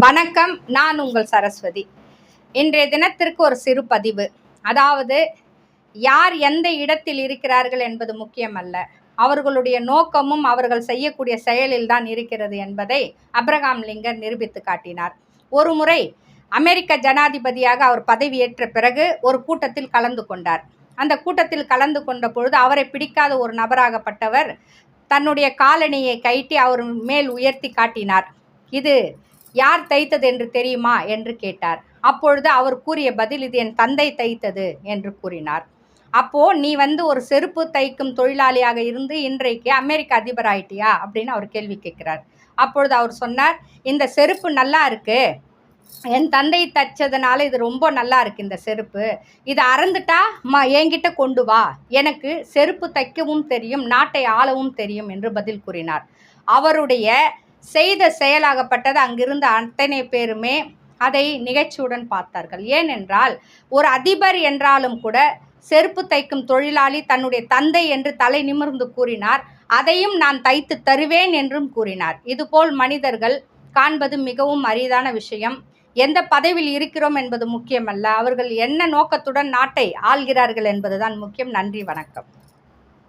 வணக்கம் நான் உங்கள் சரஸ்வதி. இன்றைய தினத்திற்கு ஒரு சிறு பதிவு. அதாவது யார் எந்த இடத்தில் இருக்கிறார்கள் என்பது முக்கியமல்ல. அவர்களுடைய நோக்கமும் அவர்கள் செய்யக்கூடிய செயலில் தான் இருக்கிறது என்பதை அப்ரகாம் லிங்கர் நிரூபித்து காட்டினார். ஒரு முறை அமெரிக்க ஜனாதிபதியாக அவர் பதவியேற்ற பிறகு ஒரு கூட்டத்தில் கலந்து கொண்டார். அந்த கூட்டத்தில் கலந்து கொண்ட பொழுது அவரை பிடிக்காத ஒரு நபராகப்பட்டவர் தன்னுடைய காலணியை கைட்டி அவர் மேல் உயர்த்தி காட்டினார். இது யார் தைத்தது என்று தெரியுமா என்று கேட்டார். அப்பொழுது அவர் கூறிய பதில் இது என் தந்தை தைத்தது என்று கூறினார். அப்போ நீ வந்து ஒரு செருப்பு தைக்கும் தொழிலாளியாக இருந்து இன்றைக்கு அமெரிக்க அதிபர் ஆயிட்டியா அப்படின்னு அவர் கேள்வி கேட்கிறார். அப்பொழுது அவர் சொன்னார் இந்த செருப்பு நல்லா இருக்கு. என் தந்தை தச்சதுனால இது ரொம்ப நல்லா இருக்கு இந்த செருப்பு. இதை அறந்துட்டா ம என்கிட்ட கொண்டு வா. எனக்கு செருப்பு தைக்கவும் தெரியும் நாட்டை ஆளவும் தெரியும் என்று பதில் கூறினார். அவருடைய செய்த செயலாகப்பட்டது அங்கிருந்த அத்தனை பேருமே அதை நிகழ்ச்சியுடன் பார்த்தார்கள். ஏனென்றால் ஒரு அதிபர் என்றாலும் கூட செருப்பு தைக்கும் தொழிலாளி தன்னுடைய தந்தை என்று தலை நிமிர்ந்து கூறினார். அதையும் நான் தைத்து தருவேன் என்றும் கூறினார். இதுபோல் மனிதர்கள் காண்பது மிகவும் அரிதான விஷயம். எந்த பதவியில் இருக்கிறோம் என்பது முக்கியமல்ல. அவர்கள் என்ன நோக்கத்துடன் நாட்டை ஆள்கிறார்கள் என்பதுதான் முக்கியம். நன்றி வணக்கம்.